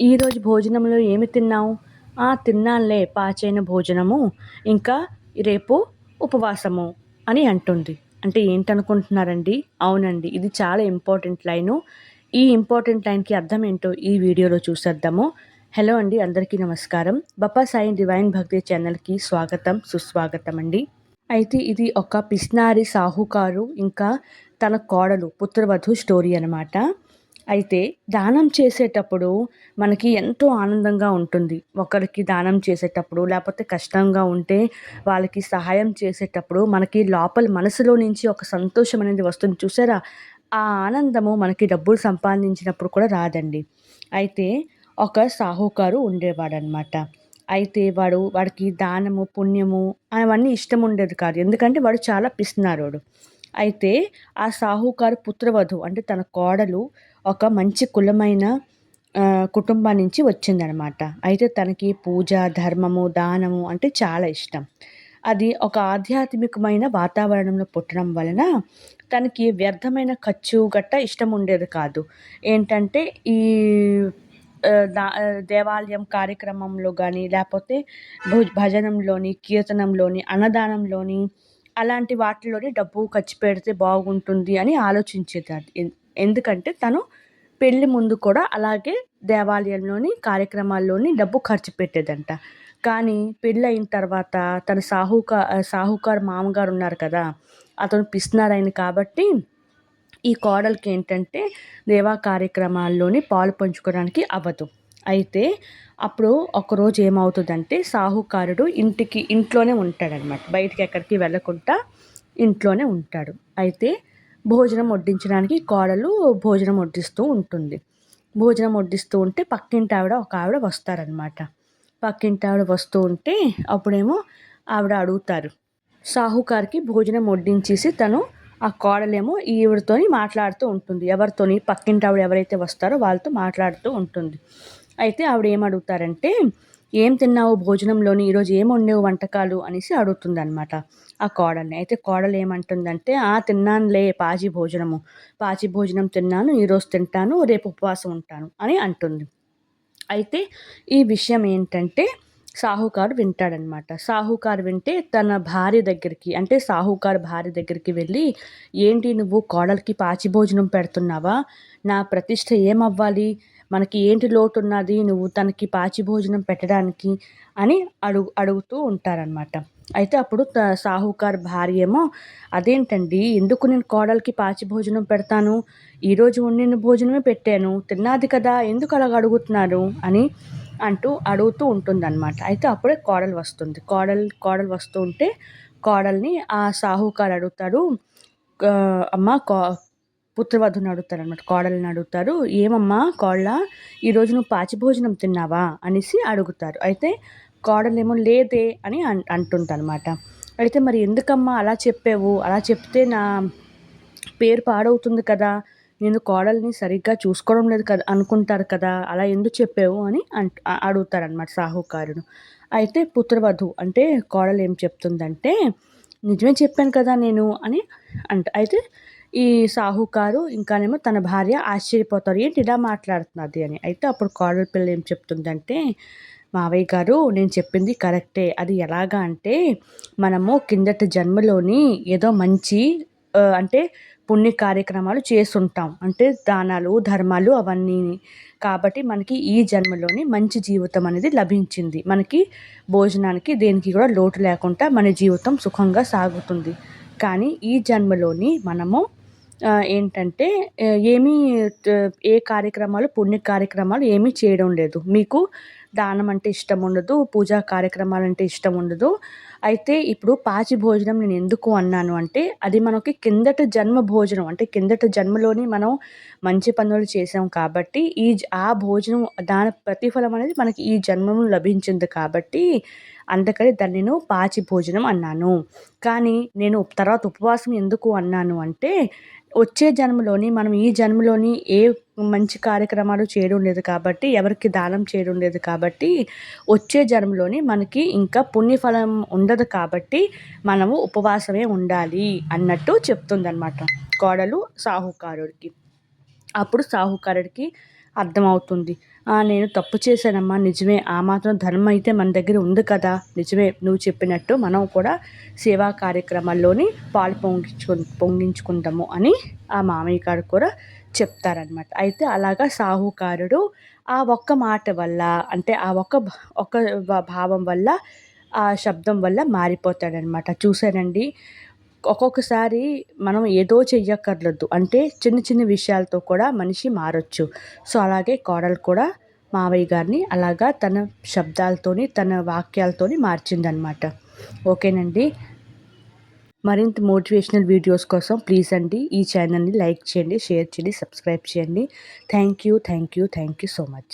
ఈరోజు భోజనంలో ఏమి తిన్నావు? ఆ తిన్నానులే పాచైన భోజనము. ఇంకా రేపు ఉపవాసము అని అంటుంది. అంటే ఏంటనుకుంటున్నారండి? అవునండి ఇది చాలా ఇంపార్టెంట్ లైను. ఈ ఇంపార్టెంట్ లైన్కి అర్థం ఏంటో ఈ వీడియోలో చూసేద్దాము. హలో అండి అందరికీ నమస్కారం. బప్పా సాయి డివైన్ భక్తి ఛానల్కి స్వాగతం సుస్వాగతం అండి. అయితే ఇది ఒక పిస్నారి సాహుకారు ఇంకా తన కోడలు పుత్రవధు స్టోరీ అనమాట అయితే దానం చేసేటప్పుడు మనకి ఎంతో ఆనందంగా ఉంటుంది. ఒకరికి దానం చేసేటప్పుడు లేకపోతే కష్టంగా ఉంటే వాళ్ళకి సహాయం చేసేటప్పుడు మనకి లోపల మనసులో నుంచి ఒక సంతోషం అనేది వస్తుంది. చూసారా? ఆ ఆనందము మనకి డబ్బులు సంపాదించినప్పుడు కూడా రాదండి. అయితే ఒక సాహుకారు ఉండేవాడనమాట అయితే వాడు వాడికి దానము పుణ్యము అవన్నీ ఇష్టం ఉండేది కాదు. ఎందుకంటే వాడు చాలా పిస్తున్నారోడు అయితే ఆ సాహుకారు పుత్రవధు అంటే తన కోడలు ఒక మంచి కులమైన కుటుంబం నుంచి వచ్చిందనమాట అయితే తనకి పూజ ధర్మము దానము అంటే చాలా ఇష్టం. అది ఒక ఆధ్యాత్మికమైన వాతావరణంలో పుట్టడం వలన తనకి వ్యర్థమైన ఖర్చు గట్ట ఇష్టం ఉండేది కాదు. ఏంటంటే ఈ దా దేవాలయం కార్యక్రమంలో కానీ లేకపోతే భజనంలోని కీర్తనంలోని అన్నదానంలోని అలాంటి వాటిలోనే డబ్బు ఖర్చు పెడితే బాగుంటుంది అని ఆలోచించేదాన్ని. ఎందుకంటే తను పెళ్ళి ముందు కూడా అలాగే దేవాలయంలోని కార్యక్రమాల్లోని డబ్బు ఖర్చు పెట్టేదంట. కానీ పెళ్ళి అయిన తర్వాత తన సాహుకా సాహుకారు మామగారు ఉన్నారు కదా అతను పిస్తున్నారాయన కాబట్టి ఈ కోడలికి ఏంటంటే దేవా కార్యక్రమాల్లోని పాలు పంచుకోవడానికి అవ్వదు. అయితే అప్పుడు ఒకరోజు ఏమవుతుందంటే సాహుకారుడు ఇంటికి ఇంట్లోనే ఉంటాడనమాట. బయటికి ఎక్కడికి వెళ్ళకుండా ఇంట్లోనే ఉంటాడు. అయితే భోజనం వడ్డించడానికి కోడలు భోజనం వడ్డిస్తూ ఉంటుంది. భోజనం వడ్డిస్తూ ఉంటే పక్కింటి ఆవిడ ఒక ఆవిడ వస్తారనమాట. పక్కింటి ఆవిడ వస్తూ ఉంటే అప్పుడేమో ఆవిడ అడుగుతారు. సాహుకారికి భోజనం వడ్డించేసి తను ఆ కోడలేమో ఈవిడతోని మాట్లాడుతూ ఉంటుంది. ఎవరితోని? పక్కింటి ఆవిడ ఎవరైతే వస్తారో వాళ్ళతో మాట్లాడుతూ ఉంటుంది. అయితే ఆవిడ ఏమడుగుతారంటే ఏం తిన్నావు? భోజనంలోని ఈరోజు ఏం వండేవు వంటకాలు? అనేసి అడుగుతుందనమాట ఆ కోడల్ని. అయితే కోడలు ఏమంటుందంటే ఆ తిన్నానులే పాచి భోజనము. పాచి భోజనం తిన్నాను ఈరోజు తింటాను రేపు ఉపవాసం ఉంటాను అని అంటుంది. అయితే ఈ విషయం ఏంటంటే సాహుకారు వింటాడనమాట సాహుకారు వింటే తన భార్య దగ్గరికి అంటే సాహుకారు భార్య దగ్గరికి వెళ్ళి ఏంటి నువ్వు కోడలికి పాచి భోజనం పెడుతున్నావా? నా ప్రతిష్ట ఏమవ్వాలి? మనకి ఏంటి లోటు ఉన్నది నువ్వు తనకి పాచి భోజనం పెట్టడానికి అని అడుగు అడుగుతూ ఉంటారనమాట అయితే అప్పుడు సాహుకార్ భార్య ఏమో అదేంటండి ఎందుకు నేను కోడలికి పాచి భోజనం పెడతాను ఈరోజు వండిన భోజనమే పెట్టాను తిన్నాది కదా ఎందుకు అలాగ అడుగుతున్నారు? అని అంటూ అడుగుతూ ఉంటుందన్నమాట. అయితే అప్పుడే కోడలు వస్తుంది. కోడలు కోడలు వస్తూ ఉంటే కోడల్ని ఆ సాహుకారు అడుగుతాడు అమ్మ కో పుత్రవధుని అడుగుతారు అనమాట కోడల్ని అడుగుతారు ఏమమ్మా కోళ్ళ ఈరోజు నువ్వు పాచి భోజనం తిన్నావా? అనేసి అడుగుతారు. అయితే కోడలేమో లేదే అని అంటుంటనమాట అయితే మరి ఎందుకమ్మా అలా చెప్పావు? అలా చెప్తే నా పేరు పాడవుతుంది కదా. నేను కోడల్ని సరిగ్గా చూసుకోవడం లేదు కదా అనుకుంటారు కదా. అలా ఎందుకు చెప్పావు అని అంట అడుగుతారనమాట సాహుకారుడు అయితే పుత్రవధు అంటే కోడలు ఏం చెప్తుందంటే నిజమే చెప్పాను కదా నేను అని అంట. అయితే ఈ సాహుకారు ఇంకానేమో తన భార్య ఆశ్చర్యపోతారు. ఏంటి ఇలా మాట్లాడుతున్నది అని. అయితే అప్పుడు కోడల పిల్ల ఏం చెప్తుందంటే మావయ్య గారు నేను చెప్పింది కరెక్టే. అది ఎలాగా అంటే మనము కిందటి జన్మలోని ఏదో మంచి అంటే పుణ్య కార్యక్రమాలు చేస్తుంటాం. అంటే దానాలు ధర్మాలు అవన్నీ. కాబట్టి మనకి ఈ జన్మలోని మంచి జీవితం అనేది లభించింది. మనకి భోజనానికి దేనికి కూడా లోటు లేకుండా మన జీవితం సుఖంగా సాగుతుంది. కానీ ఈ జన్మలోని మనము ఏంటంటే ఏమీ ఏ కార్యక్రమాలు పుణ్య కార్యక్రమాలు ఏమీ చేయడం లేదు. మీకు దానం అంటే ఇష్టం ఉండదు పూజా కార్యక్రమాలు అంటే ఇష్టం ఉండదు అయితే ఇప్పుడు పాచి భోజనం నేను ఎందుకు అన్నాను అంటే అది మనకి కిందట జన్మ భోజనం అంటే కిందట జన్మలోని మనం మంచి పనులు చేసాం కాబట్టి ఈ ఆ భోజనం దాని ప్రతిఫలం అనేది మనకి ఈ జన్మము లభించింది కాబట్టి అందుకని దాన్ని నేను పాచి భోజనం అన్నాను. కానీ నేను తర్వాత ఉపవాసం ఎందుకు అన్నాను అంటే వచ్చే జన్మలోని మనం ఈ జన్మలోని ఏ మంచి కార్యక్రమాలు చేయడం లేదు కాబట్టి ఎవరికి దానం చేయడం లేదు కాబట్టి వచ్చే జన్మలోని మనకి ఇంకా పుణ్యఫలం ఉండదు కాబట్టి మనము ఉపవాసమే ఉండాలి అన్నట్టు చెప్తుందనమాట కోడలు సాహుకారుడికి. అప్పుడు సాహుకారుడికి అర్థమవుతుంది. నేను తప్పు చేశానమ్మా నిజమే. ఆ మాత్రం ధర్మం అయితే మన దగ్గర ఉంది కదా. నిజమే నువ్వు చెప్పినట్టు మనం కూడా సేవా కార్యక్రమాల్లోని పాలు పొంగించు పొంగించుకుంటాము అని ఆ మామయ్య గారు కూడా చెప్తారనమాట అయితే అలాగా సాహుకారుడు ఆ ఒక్క మాట వల్ల అంటే ఆ ఒక్క ఒక్క భావం వల్ల ఆ శబ్దం వల్ల మారిపోతాడనమాట చూసారండి ఒక్కొక్కసారి మనం ఏదో చెయ్యక్కర్లేదు. అంటే చిన్న చిన్న విషయాలతో కూడా మనిషి మారొచ్చు. సో అలాగే కోడలు కూడా మావయ్య గారిని అలాగా తన శబ్దాలతోని తన వాక్యాలతోని మార్చిందనమాట ఓకేనండి? మరింత మోటివేషనల్ వీడియోస్ కోసం ప్లీజ్ అండి ఈ ఛానల్ని లైక్ చేయండి షేర్ చేయండి సబ్స్క్రైబ్ చేయండి. Thank you thank you thank you so much